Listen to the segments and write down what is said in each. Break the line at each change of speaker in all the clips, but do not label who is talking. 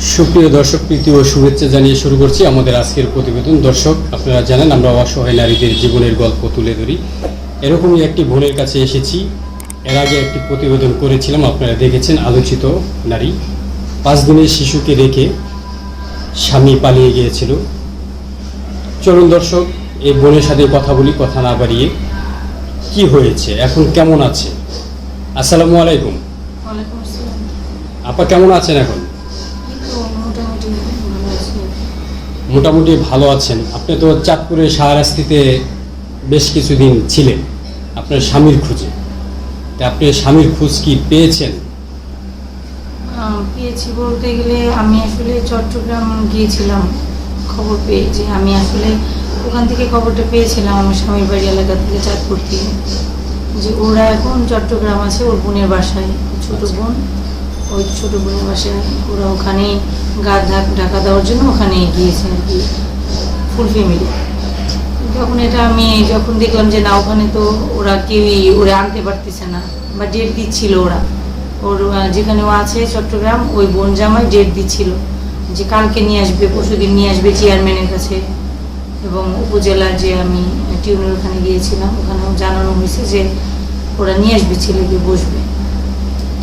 সুপ্রিয় দর্শক প্রীতি ও শুভেচ্ছা জানিয়ে শুরু করছি আমাদের আজকের প্রতিবেদন। দর্শক আপনারা জানেন আমরা অসহায় নারীদের জীবনের গল্প তুলে ধরি। এরকমই একটি বোনের কাছে এসেছি। এর আগে একটি প্রতিবেদন করেছিলাম আপনারা দেখেছেন আলোচিত নারী। পাঁচ দিনের শিশুকে রেখে স্বামী পালিয়ে গিয়েছিল। চলুন দর্শক এই বোনের সাথে কথা বলি কথা না বাড়িয়ে। কি হয়েছে? এখন কেমন আছে? আসসালামু আলাইকুম। আপা কেমন আছেন এখন
এই তো মোটামুটি ভালো আছি
মোটামুটি ভালো আছেন। আপনি তো চাঁদপুরের শাহরাস্তিতে বেশ কিছুদিন ছিলেন। আপনার স্বামীর খুঁজে। তা আপনি স্বামীর খোঁজ কি পেয়েছেন?
পেয়েছি বলতে গেলে আমি আসলে চট্টগ্রাম গিয়েছিলাম। খবর পেয়ে যে আমি আসলে ওখান থেকে খবরটা পেয়েছিলাম আমার স্বামীর বাড়ি এলাকা থেকে চাঁদপুর থেকে। যে ওরা এখন চট্টগ্রাম আছে, ওর বোনের বাসায়। ছোট বোন। ওই ছোট বোনের বাসায় ওরা ওখানেই গা ঢাক- দেওয়ার জন্য ওখানে গিয়েছে আর কি ফুল ফ্যামিলি যখন এটা আমি যখন দেখলাম যে না, ওখানে তো ওরা কেউই ওরা আনতে পারতেছে না, বা ডেট দিচ্ছিল ওরা। ওর যেখানে ও আছে চট্টগ্রাম, ওই বোন জামাই ডেট দিচ্ছিল যে কালকে নিয়ে আসবে, পরশুদিন নিয়ে আসবে চেয়ারম্যানের কাছে। এবং উপজেলার যে আমি টিউনের ওখানে গিয়েছিলাম, ওখানেও জানানো হয়েছে যে ওরা নিয়ে আসবে, ছেলেকে বসবে।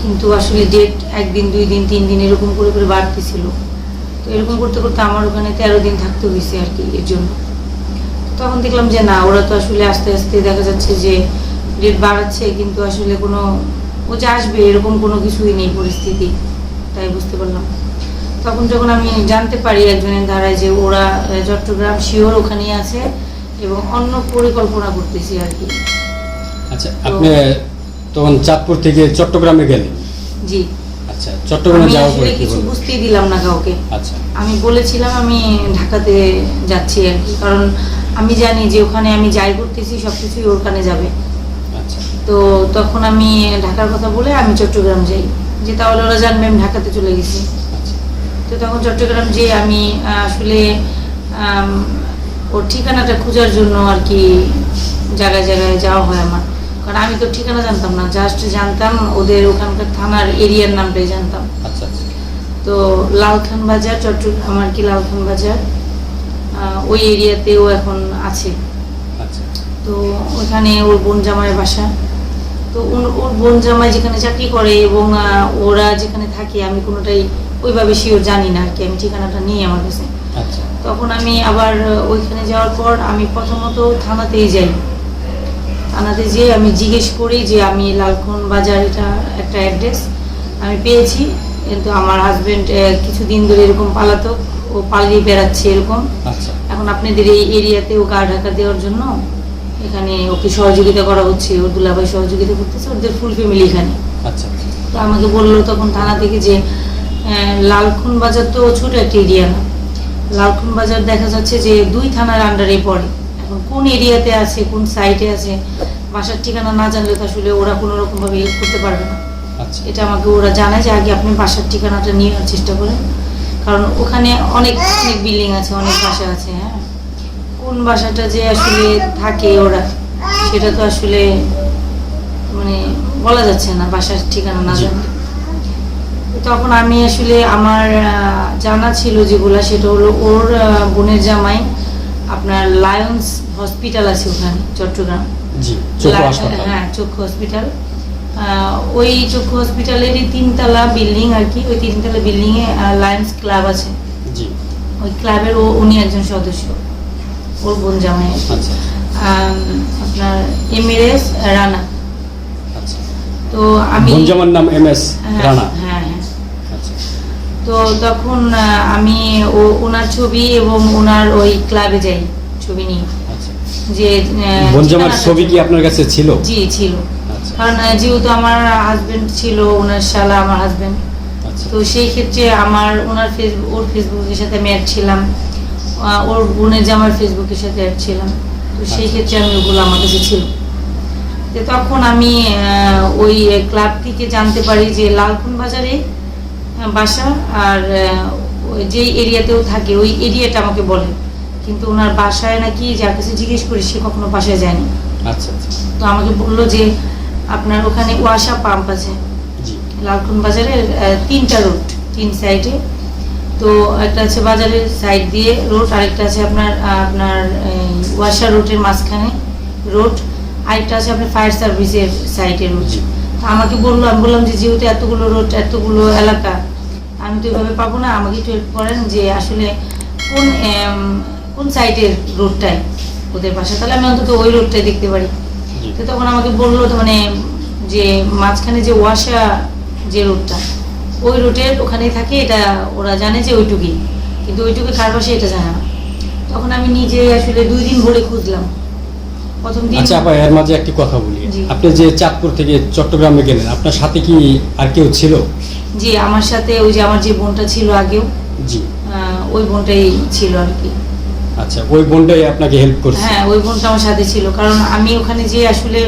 কিন্তু আসলে ডেট একদিন দুই দিন তিন দিন এরকম করে করে বাড়তেছিল। তো এরকম করতে করতে আমার ওখানে তেরো দিন থাকতে হয়েছে আর কি এর জন্য। তখন দেখলাম যে না ওরা তো আসলে আস্তে আস্তে দেখা যাচ্ছে যে ডেট বাড়াচ্ছে কিন্তু আসলে কোনো ও যে আসবে এরকম কোনো কিছুই নেই পরিস্থিতি তাই বুঝতে পারলাম। তখন যখন আমি জানতে পারি একজনের ধারায় যে ওরা চট্টগ্রাম শিওর ওখানেই আছে এবং অন্য পরিকল্পনা করতেছি আর কি।
আচ্ছা আপনি তখন চাঁদপুর থেকে চট্টগ্রামে গেলেন
জি।
আচ্ছা চট্টগ্রামে যাওয়ার পরে কি
কিছু বুঝতেই দিলাম না কাউকে।
আচ্ছা।
আমি বলেছিলাম আমি ঢাকাতে যাচ্ছি আর কি কারণ আমি জানি যে ওখানে আমি যাই করতেছি সব কিছুই ওখানে যাবে।
আচ্ছা।
তো তখন আমি ঢাকার কথা বলে আমি চট্টগ্রাম যাই। যে তাহলে ওরা জানবে আমি ঢাকাতে চলে গেছি।
আচ্ছা।
তো তখন চট্টগ্রাম যে আমি আসলে ওর ঠিকানাটা খোঁজার জন্য আর কি জায়গায় জায়গায় যাওয়া হয় আমার। কারণ আমি তো ঠিকানা জানতাম না জাস্ট জানতাম ওদের ওখানকার থানার এরিয়ার নামটাই জানতাম।
আচ্ছা আচ্ছা।
তো লালখান বাজার চট্টগ্রাম আমার কি লালখান বাজার? ওই এরিয়াতেও এখন আছে।
আচ্ছা।
তো ওখানে ওর বোন জামাইয়ের বাসা। তো ওর- ওর বোন জামাই যেখানে চাকরি করে এবং ওরা যেখানে থাকে আমি কোনোটাই ওইভাবে শিওর জানি না আর কি আমি ঠিকানাটা নিই আমার কাছে।
আচ্ছা।
তখন আমি আবার ওইখানে যাওয়ার পর আমি প্রথমত থানাতেই যাই। থানাতে যেয়ে আমি জিজ্ঞেস করি যে আমি লালখন বাজার এটা একটা অ্যাড্রেস আমি পেয়েছি কিন্তু আমার হাজবেন্ড কিছুদিন ধরে এরকম পালাতক ও পালিয়ে বেড়াচ্ছে এরকম।
আচ্ছা।
এখন আপনাদের এই এরিয়াতে ও গা ঢাকা দেওয়ার জন্য এখানে ওকে সহযোগিতা করা হচ্ছে ওর দুলাভাই সহযোগিতা করতেছে ওদের ফুল ফ্যামিলি এখানে।
আচ্ছা।
তো আমাকে বলল তখন থানা থেকে যে লালখুন বাজার তো ছোট একটা এরিয়া না। লালখুন বাজার দেখা যাচ্ছে যে দুই থানার আন্ডারে পড়ে। এখন কোন এরিয়াতে আছে কোন সাইটে আছে বাসার ঠিকানা না জানলে তো আসলে ওরা কোনো রকমভাবে হেল্প করতে পারবে না।
আচ্ছা।
এটা আমাকে ওরা জানায় যে আগে আপনি বাসার ঠিকানাটা নিয়ে চেষ্টা করেন। কারণ ওখানে অনেক অনেক বিল্ডিং আছে অনেক বাসা আছে হ্যাঁ? কোন বাসাটা যে আসলে থাকে ওরা সেটা তো আসলে মানে বলা যাচ্ছে না বাসার ঠিকানা না। জানলে। তখন আমি আসলে আমার জানা ছিল যেগুলো সেটা হলো ওর বোনের জামাই আপনার লায়ন্স হসপিটাল আছে ওখানে চট্টগ্রাম। হ্যাঁ চক্ষু হসপিটাল। ওই চক্ষু হসপিটালেরই তিনতলা বিল্ডিং আর কি ওই তিনতলা বিল্ডিং এ লায়ন্স ক্লাব আছে। ওই ক্লাবের ও উনি একজন সদস্য ওর বোন জামাই।
আচ্ছা।
আপনার এমিরেস রানা।
আচ্ছা।
তো আমি
বনজামার নাম এম এস
হ্যাঁ,
রানা।
হ্যাঁ হ্যাঁ। তো তখন আমি ওনার ছবি এবং ওনার ওই ক্লাবে যাই ছবি নিয়ে।
আচ্ছা।
যে আহ,
ছবি কি আপনার কাছে ছিল?
জি ছিল।
আচ্ছা।
কারণ যেহেতু আমার হাজবেন্ড ছিল ওনার শালা আমার হাজবেন্ড
আচ্ছা।
তো সেই ক্ষেত্রে আমার ওনার ফেসবুক ওর ফেসবুকের সাথে আমি অ্যাড ছিলাম ওর বোনের জামার ফেসবুকের সাথে অ্যাড ছিলাম তো সেই। ক্ষেত্রে আমি ওগুলো আমার কাছে ছিল। তখন আমি আহ, ওই ক্লাব থেকে জানতে পারি যে লালকুন বাজারে বাসা আর যে এরিয়াতেও থাকে ওই এরিয়াটা আমাকে বলে। কিন্তু ওনার বাসায় নাকি যার কাছে জিজ্ঞেস করি সে কখনো বাসায় যায়নি।
আচ্ছা আচ্ছা।
তো আমাকে বলল যে আপনার ওখানে ওয়াসা পাম্প আছে। লালকুন বাজারের তিনটা রুট তিন সাইডে। তো একটা আছে বাজারের সাইড দিয়ে রোড আরেকটা আছে আপনার আপনার ওয়াশা রোডের মাঝখানে রোড। আরেকটা আছে আপনার ফায়ার সার্ভিসের সাইডে রোড। আমাকে বলল আমি বললাম যে যেহেতু এতগুলো রোড এতগুলো এলাকা আমি তো এভাবে পাবো না। আমাকে একটু হেল্প করেন যে আসলে কোন কোন সাইডের রোডটায় ওদের পাশে তাহলে আমি অন্তত ওই রোডটাই দেখতে পারি। তো তখন আমাকে বলল তো মানে যে মাঝখানে যে ওয়াশা যে রোডটা ওই রোডের ওখানেই থাকে এটা ওরা জানে যে ওইটুকুই। কিন্তু ওইটুকু কার পাশে এটা জানে না। তখন আমি নিজে আসলে দুই দিন ভরে খুঁজলাম। প্রথম দিন
আচ্ছা আপা এর মাঝে একটি কথা বলি। আপনি যে চাঁদপুর থেকে চট্টগ্রামে গেলেন আপনার সাথে কি আর কেউ ছিল?
জি আমার সাথে ওই যে আমার যে বোনটা ছিল আগেও
জি।
ওই বোনটাই ছিল আর কি।
আচ্ছা ওই বোনটাই আপনাকে হেল্প করছে?
হ্যাঁ ওই বোনটা আমার সাথে ছিল। কারণ আমি ওখানে যে আসলে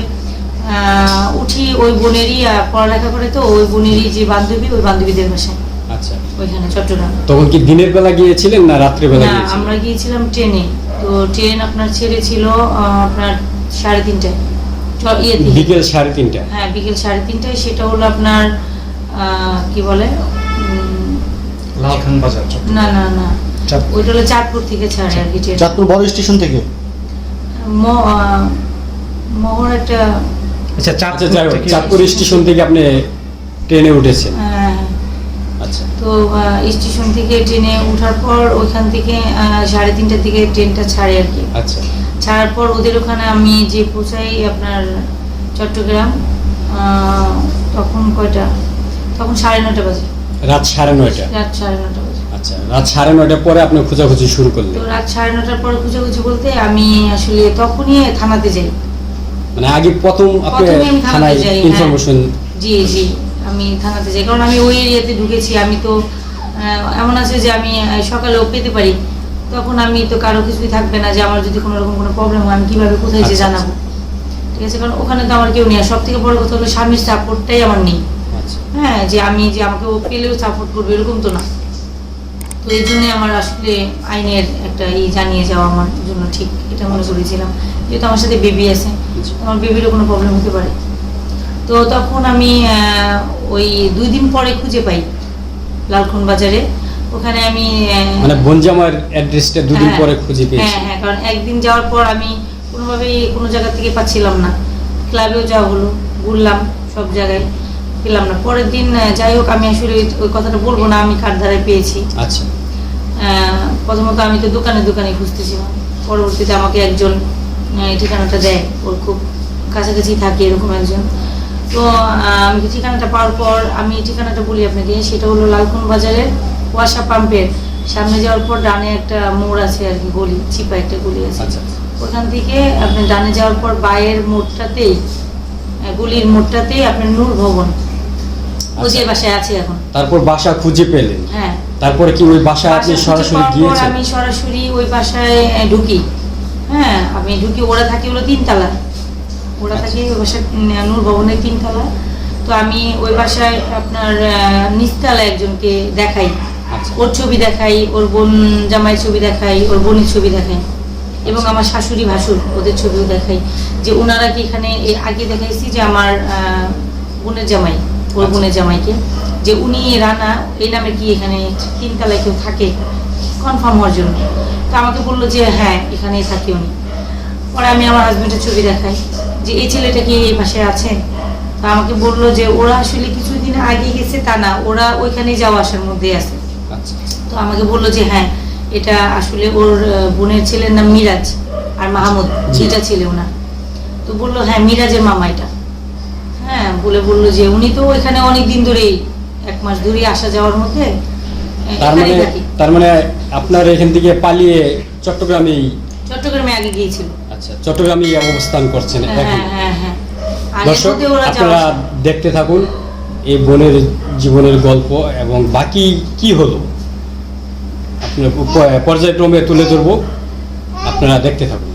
উঠি ওই বোনেরই পড়ালেখা করে তো ওই বোনেরই যে বান্ধবী ওই বান্ধবীদের বাসায়।
আচ্ছা।
ওইখানে চট্টগ্রাম।
তখন কি দিনের বেলা গিয়েছিলেন না রাত্রে বেলা
আমরা গিয়েছিলাম ট্রেনে। তো ট্রেন আপনার ছেড়েছিল আপনার সাড়ে তিনটায়।
বিকেল সাড়ে তিনটা।
হ্যাঁ বিকেল সাড়ে তিনটায় সেটা হলো আপনার কি বলে
লালখান বাজার
না না না। ওইটা হলো চাঁদপুর থেকে ছাড়ে আর কি ট্রেন।
চাঁদপুর বড় স্টেশন থেকে?
ম- মোহর একটা
আচ্ছা
আচ্ছা যাই চাঁদপুর স্টেশন থেকে আপনি ট্রেনে উঠেছেন।
আহ,
আচ্ছা।
তো স্টেশন থেকে ট্রেনে ওঠার পর ওইখান থেকে সাড়ে তিনটার দিকে ট্রেনটা ছাড়ে আর কি।
আচ্ছা।
ছাড়ার পর ওদের ওখানে আমি যে পৌঁছাই আপনার চট্টগ্রাম তখন কয়টা? তখন সাড়ে নটা বাজে।
রাত সাড়ে নয়টা?
রাত সাড়ে নটা বাজে।
আচ্ছা রাত সাড়ে নয়টার পরে আপনি খোঁজাখুঁজি শুরু করলেন?
তো রাত সাড়ে নটার পর খুঁজাখুঁজি বলতে আমি আসলে তখনই থানাতে যাই।
মানে আগে প্রথম আপনি
প্রথমে আমি
থানায়
যাই, হ্যাঁ।
ইনফরমেশন
জি জি আমি থানাতে যাই। কারণ আমি ওই এরিয়াতে ঢুকেছি আমি তো আহ, এমন আছে যে আমি আহ, সকালেও পেতে পারি। তখন আমি তো কারও কিছুই থাকবে না যে আমার যদি কোনো রকম কোনো প্রবলেম হয় আমি কীভাবে কোথায় যে
আচ্ছা,
জানাব? ঠিক আছে কারণ ওখানে তো আমার কেউ নেই। সব থেকে বড় কথা হলো স্বামীর সাপোর্টটাই আমার নেই।
আচ্ছা।
হ্যাঁ যে আমি যে আমাকে ও পেলেও সাপোর্ট করবে এরকম তো না। তো এই জন্যই আমার আসলে আইনের একটা ই জানিয়ে যাওয়া আমার জন্য ঠিক এটা মনে করেছিলাম। যেহেতু আমার সাথে বেবি আছে আমার বেবিরও কোনো প্রবলেম হতে পারে। তো তখন আমি ওই দুই দিন পরে খুঁজে পাই লালখন বাজারে। ওখানে আমি
মানে বনজামার অ্যাড্রেসটা দুদিন
হ্যাঁ,
পরে খুঁজে পেয়েছি।
হ্যাঁ হ্যাঁ কারণ একদিন যাওয়ার পর আমি কোনোভাবেই কোনো জায়গা থেকে পাচ্ছিলাম না। ক্লাবেও যাওয়া হলো ঘুরলাম সব জায়গায় পেলাম না। পরের দিন যাই হোক আমি আসলে ওই- কথাটা বলব না আমি কার ধারায় পেয়েছি।
আচ্ছা।
প্রথমত আমি তো দোকানে দোকানে খুঁজতেছিলাম। পরবর্তীতে আমাকে একজন ঠিকানাটা দেয়। ওর খুব কাছাকাছি থাকে এরকম একজন। তো আমি ঠিকানাটা পাওয়ার পর আমি ঠিকানাটা বলি আপনাকে। সেটা হলো লালকুন বাজারের ওয়াসা পাম্পের সামনে যাওয়ার পর ডানে একটা মোড় আছে আর কি গলি চিপা একটা গলি আছে।
আচ্ছা
ওখান থেকে আপনি ডানে যাওয়ার পর বায়ের মোড়টাতেই গলির মোড়টাতেই আপনার নূর ভবন।
আচ্ছা।
বাসায় আছে এখন।
তারপর বাসা খুঁজে পেলেন?
হ্যাঁ।
তারপর কি ওই বাসা আপনি সরাসরি গিয়েছেন?
আমি সরাসরি ওই বাসায় ঢুকি। হ্যাঁ আমি ঢুকি ওরা থাকে হলো তিনতলা। ওরা থাকে ওই বাসায় নূর ভবনের তিনতলা। তো আমি ওই বাসায় আপনার আহ, নিচতলায় একজনকে দেখাই।
আচ্ছা
ওর ছবি দেখাই ওর বোন জামাই ছবি দেখাই ওর বোনের ছবি দেখাই এবং
আচ্ছা।
আমার শাশুড়ি ভাসুর ওদের ছবিও দেখাই। যে ওনারা কি এখানে আগে দেখাইছি যে আমার বোনের জামাই ওর
আচ্ছা।
বোনের জামাইকে। যে উনি রানা এই নামে কি এখানে তিনতলায় কেউ থাকে কনফার্ম হওয়ার জন্য। তো আমাকে বলল যে হ্যাঁ এখানেই থাকে উনি। পরে আমি আমার হাজব্যান্ডের ছবি দেখাই যে এই ছেলেটা কি এই পাশে আছে? তো আমাকে বলল যে ওরা আসলে কিছুদিন আগে গেছে তা না ওরা ওইখানেই যাওয়া আসার মধ্যে আছে।
আচ্ছা
তো আমাকে বলল যে হ্যাঁ এটা আসলে ওর বোনের ছেলের নাম মিরাজ আর মাহমুদ যেটা ছেলে ওনার। তো বলল হ্যাঁ মিরাজের মামা এটা। হ্যাঁ বলে বলল যে উনি তো ওইখানে অনেক দিন ধরেই এক মাস ধরেই আসা যাওয়ার মধ্যে
তার মানে তার মানে আপনার এখান থেকে পালিয়ে চট্টগ্রামেই
চট্টগ্রামে আগে গিয়েছিল।
আচ্ছা চট্টগ্রামেই অবস্থান করছেন
হ্যাঁ
এখন
হ্যাঁ হ্যাঁ
দর্শক আপনারা দেখতে থাকুন। এই বোনের জীবনের গল্প এবং বাকি কি হলো? আপনার পর্যায়ক্রমে তুলে ধরবো। আপনারা দেখতে থাকুন।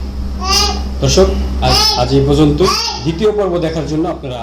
দর্শক, আজ আজ এই পর্যন্ত। দ্বিতীয় পর্ব দেখার জন্য আপনারা